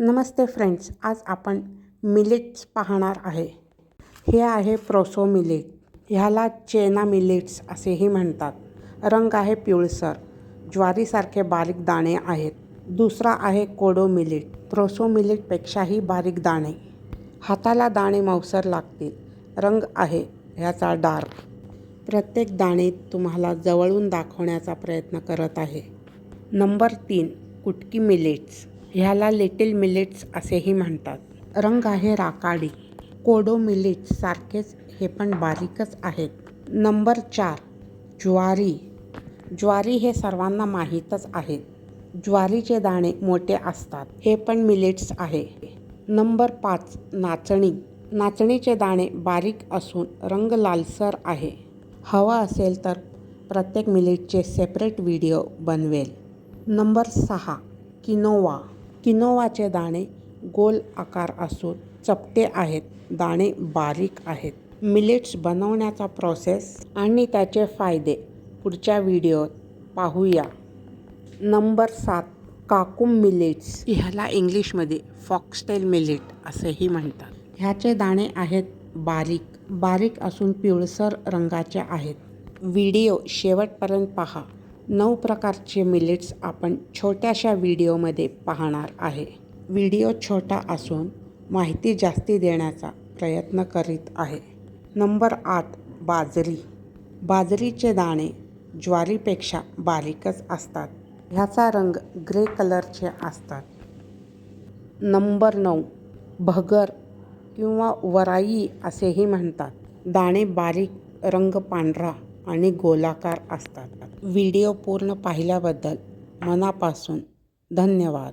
नमस्ते friends आज आपण millets पाहणार आहे. हे आहे प्रोसो मिलेट. ह्याला चेना मिलेट्स असेही म्हणतात. रंग आहे पिवळसर. ज्वारीसारखे बारीक दाणे आहेत. दुसरा आहे कोडो मिलेट. प्रोसो मिलेटपेक्षाही बारीक दाणे. हाताला दाणे मौसर लागतील. रंग आहे ह्याचा डार्क. प्रत्येक दाणे तुम्हाला जवळून दाखवण्याचा प्रयत्न करत आहे. नंबर तीन कुटकी मिलेट्स. ह्याला लिटिल मिलेट्स असेही म्हणतात. रंग आहे राकाडी कोडो मिलेट्स सारखेच हे पण बारीकच आहेत. नंबर चार ज्वारी. ज्वारी हे सर्वांना माहीतच आहे ज्वारीचे दाणे मोठे असतात. हे पण मिलेट्स आहे. नंबर पाच नाचणी. नाचणीचे दाणे बारीक असून रंग लालसर आहे. हवा असेल तर प्रत्येक मिलेटचे सेपरेट व्हिडिओ बनवेल. नंबर सहा किनोवा. किनोवाचे दाणे गोल आकार असून चपटे आहेत. दाणे बारीक आहेत. मिलेट्स बनवण्याचा प्रोसेस आणि त्याचे फायदे पुढच्या व्हिडिओत पाहूया. नंबर सात काकुम मिलेट्स. ह्याला इंग्लिशमध्ये फॉक्सटेल मिलेट असेही म्हणतात. ह्याचे दाणे आहेत बारीक. बारीक असून पिवळसर रंगाचे आहेत. व्हिडिओ शेवटपर्यंत पहा. नऊ प्रकारचे मिलेट्स आपण छोट्याशा व्हिडिओमध्ये पाहणार आहे. व्हिडिओ छोटा असून माहिती जास्ती देण्याचा प्रयत्न करीत आहे. नंबर आठ बाजरी. बाजरीचे दाणे ज्वारीपेक्षा बारीकच असतात. ह्याचा रंग ग्रे कलरचे असतात. नंबर नऊ भगर किंवा वराई असेही म्हणतात. दाणे बारीक रंग पांढरा. आणि गोलाकार असतात. व्हिडिओ पूर्ण पाहिल्याबद्दल मनापासून धन्यवाद.